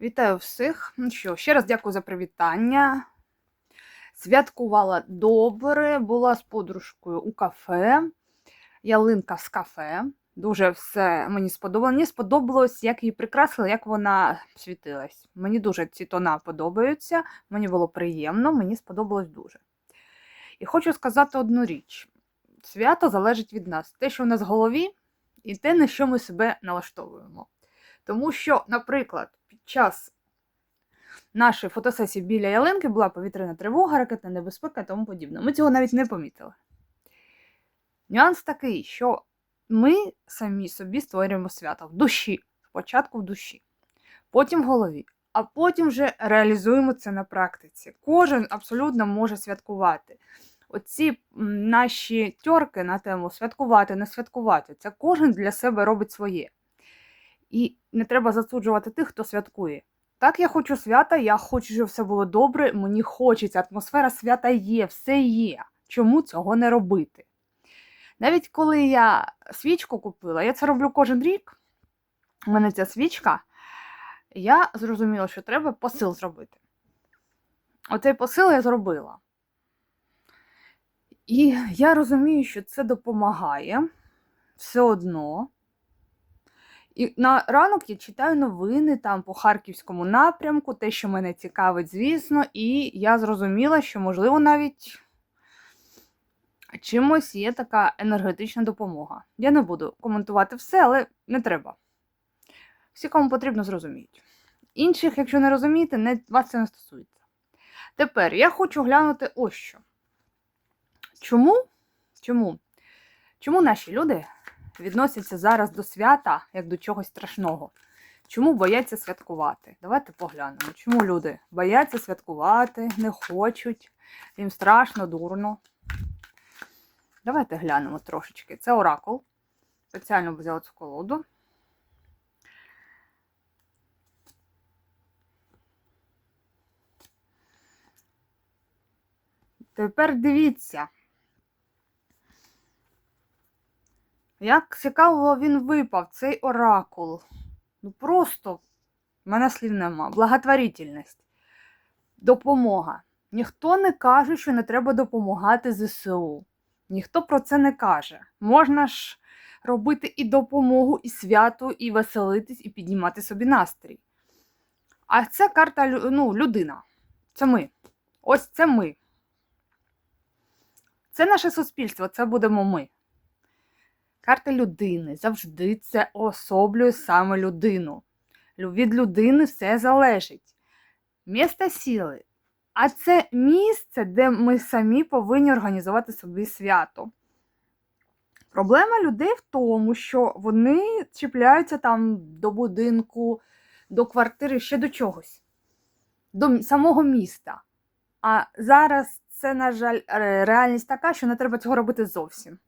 Вітаю всіх. Ну що, ще раз дякую за привітання. Святкувала добре, була з подружкою у кафе. Ялинка з кафе. Дуже все мені сподобалося. Мені сподобалось, як її прикрасили, як вона світилась. Мені дуже ці тона подобаються. Мені було приємно, мені сподобалось дуже. І хочу сказати одну річ: свято залежить від нас. Те, що в нас в голові, і те, на що ми себе налаштовуємо. Тому що, наприклад, час нашої фотосесії біля ялинки була повітряна тривога, ракетна небезпека і тому подібне. Ми цього навіть не помітили. Нюанс такий, що ми самі собі створюємо свято в душі, спочатку в душі, потім в голові, а потім вже реалізуємо це на практиці. Кожен абсолютно може святкувати. Оці наші тьорки на тему святкувати, не святкувати, це кожен для себе робить своє. І не треба засуджувати тих, хто святкує. Так, я хочу свята, я хочу, щоб все було добре, мені хочеться, атмосфера свята є, все є. Чому цього не робити? Навіть коли я свічку купила, я це роблю кожен рік. У мене ця свічка, я зрозуміла, що треба посил зробити. Оцей посил я зробила. І я розумію, що це допомагає все одно. І на ранок я читаю новини там по харківському напрямку, те, що мене цікавить, звісно, і я зрозуміла, що, можливо, навіть чимось є така енергетична допомога. Я не буду коментувати все, але не треба. Всі, кому потрібно, зрозуміють. Інших, якщо не розумієте, не, вас це не стосується. Тепер я хочу глянути ось що. Чому? Чому? Чому наші люди відносяться зараз до свята як до чогось страшного. Чому бояться святкувати? Давайте поглянемо. Чому люди бояться святкувати, не хочуть, їм страшно, дурно. Давайте глянемо трошечки. Це оракул. Спеціально взяла цю колоду. Тепер дивіться. Як цікаво він випав, цей оракул. Ну просто в мене слів нема. Благотворительність. Допомога. Ніхто не каже, що не треба допомагати ЗСУ. Ніхто про це не каже. Можна ж робити і допомогу, і свято, і веселитись, і піднімати собі настрій. А це карта ну, людина. Це ми. Ось це ми. Це наше суспільство, це будемо ми. Карта людини завжди це особлює саме людину. Від людини все залежить. Місто сіли. А це місце, де ми самі повинні організувати собі свято. Проблема людей в тому, що вони чіпляються там до будинку, до квартири, ще до чогось, до самого міста. А зараз це, на жаль, реальність така, що не треба цього робити зовсім.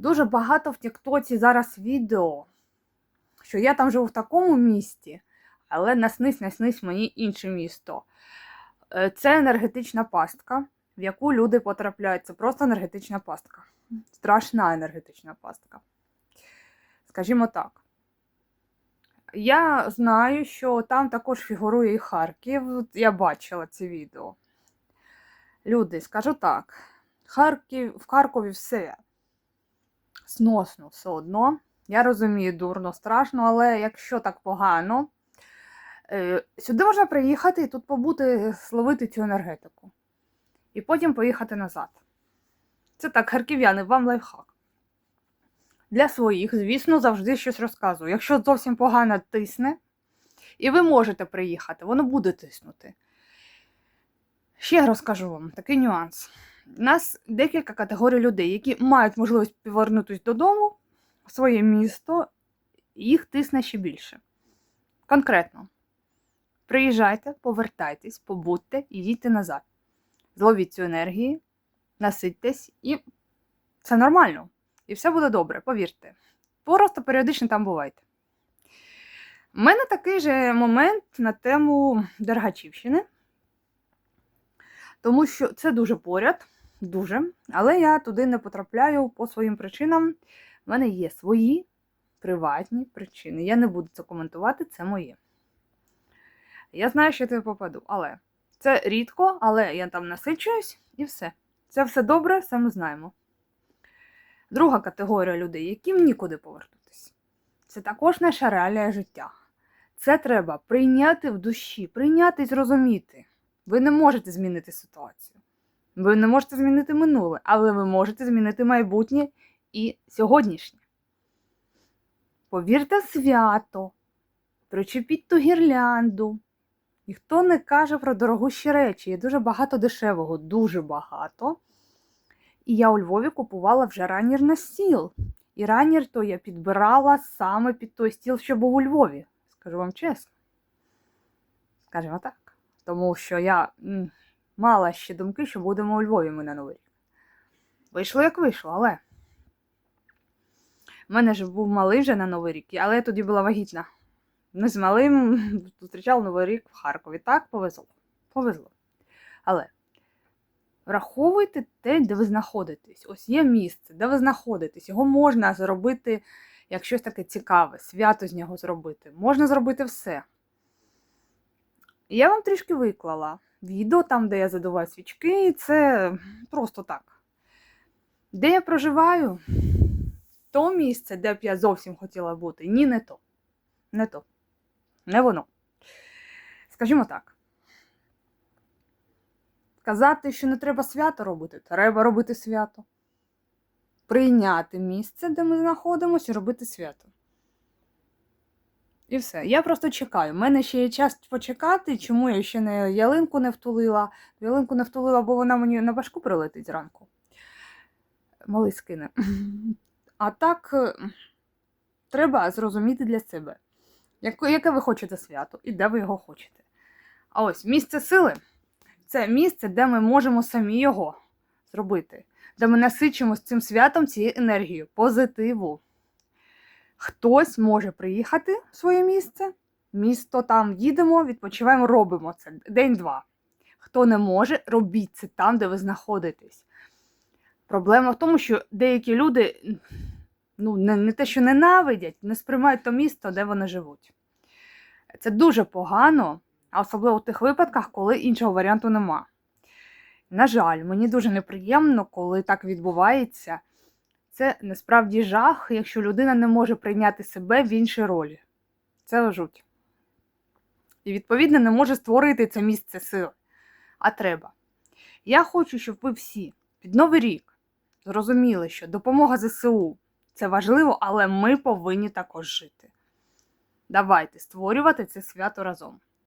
Дуже багато в Тіктоці зараз відео, що я там живу в такому місті, але наснись, наснись мені інше місто. Це енергетична пастка, в яку люди потрапляють. Це просто енергетична пастка. Страшна енергетична пастка. Скажімо так. Я знаю, що там також фігурує і Харків. Я бачила це відео. Люди, скажу так, Харків, в Харкові все сносно все одно. Я розумію, дурно, страшно, але якщо так погано, е, сюди можна приїхати і тут побути, словити цю енергетику. І потім поїхати назад. Це так, харків'яни, вам лайфхак. Для своїх, звісно, завжди щось розказую. Якщо зовсім погано тисне, і ви можете приїхати, воно буде тиснути. Ще розкажу вам такий нюанс. У нас декілька категорій людей, які мають можливість повернутися додому в своє місто, їх тисне ще більше. Конкретно, приїжджайте, повертайтесь, побудьте і їдьте назад. Зловіть цю енергію, наситьтесь, і це нормально. І все буде добре, повірте. Просто періодично там бувайте. У мене такий же момент на тему Дергачівщини, тому що це дуже поряд. Дуже. Але я туди не потрапляю по своїм причинам. У мене є свої приватні причини. Я не буду це коментувати, це моє. Я знаю, що я туди попаду, але це рідко, але я там насичуюсь і все. Це все добре, все ми знаємо. Друга категорія людей, яким нікуди повернутися. Це також наша реалія життя. Це треба прийняти в душі, прийняти і зрозуміти. Ви не можете змінити ситуацію. Ви не можете змінити минуле, але ви можете змінити майбутнє і сьогоднішнє. Повірте свято, причепіть ту гірлянду. Ніхто не каже про дорогущі речі. Є дуже багато дешевого, дуже багато. І я у Львові купувала вже ранір на стіл. І ранір то я підбирала саме під той стіл, що був у Львові. Скажу вам чесно. Скажімо так. Тому що я мала ще думки, що будемо у Львові ми на Новий рік. Вийшло, як вийшло, але. У мене ж був малий вже на Новий рік, але я тоді була вагітна. Ми з малим зустрічали Новий рік в Харкові. Так, повезло. Повезло. Але враховуйте те, де ви знаходитесь. Ось є місце, де ви знаходитесь. Його можна зробити як щось таке цікаве, свято з нього зробити. Можна зробити все. Я вам трішки виклала відео там, де я задуваю свічки, це просто так. Де я проживаю, то місце, де б я зовсім хотіла бути, ні, не то. Не то. Не воно. Скажімо так. Сказати, що не треба свято робити, треба робити свято. Прийняти місце, де ми знаходимося, і робити свято. І все. Я просто чекаю. У мене ще є час почекати, чому я ще не ялинку не втулила. Ялинку не втулила, бо вона мені на башку прилетить зранку. Малий скине. А так, е, треба зрозуміти для себе, яке ви хочете свято і де ви його хочете. А ось місце сили це місце, де ми можемо самі його зробити, де ми насичимося цим святом, цією енергією, позитиву. Хтось може приїхати в своє місце, місто там їдемо, відпочиваємо, робимо це день-два. Хто не може, робіть це там, де ви знаходитесь. Проблема в тому, що деякі люди ну, не, не те, що ненавидять, не сприймають то місто, де вони живуть. Це дуже погано, а особливо в тих випадках, коли іншого варіанту нема. На жаль, мені дуже неприємно, коли так відбувається. Це насправді жах, якщо людина не може прийняти себе в іншій ролі. Це жуть. І, відповідно, не може створити це місце сили. А треба. Я хочу, щоб ви всі під Новий рік зрозуміли, що допомога ЗСУ це важливо, але ми повинні також жити. Давайте створювати це свято разом.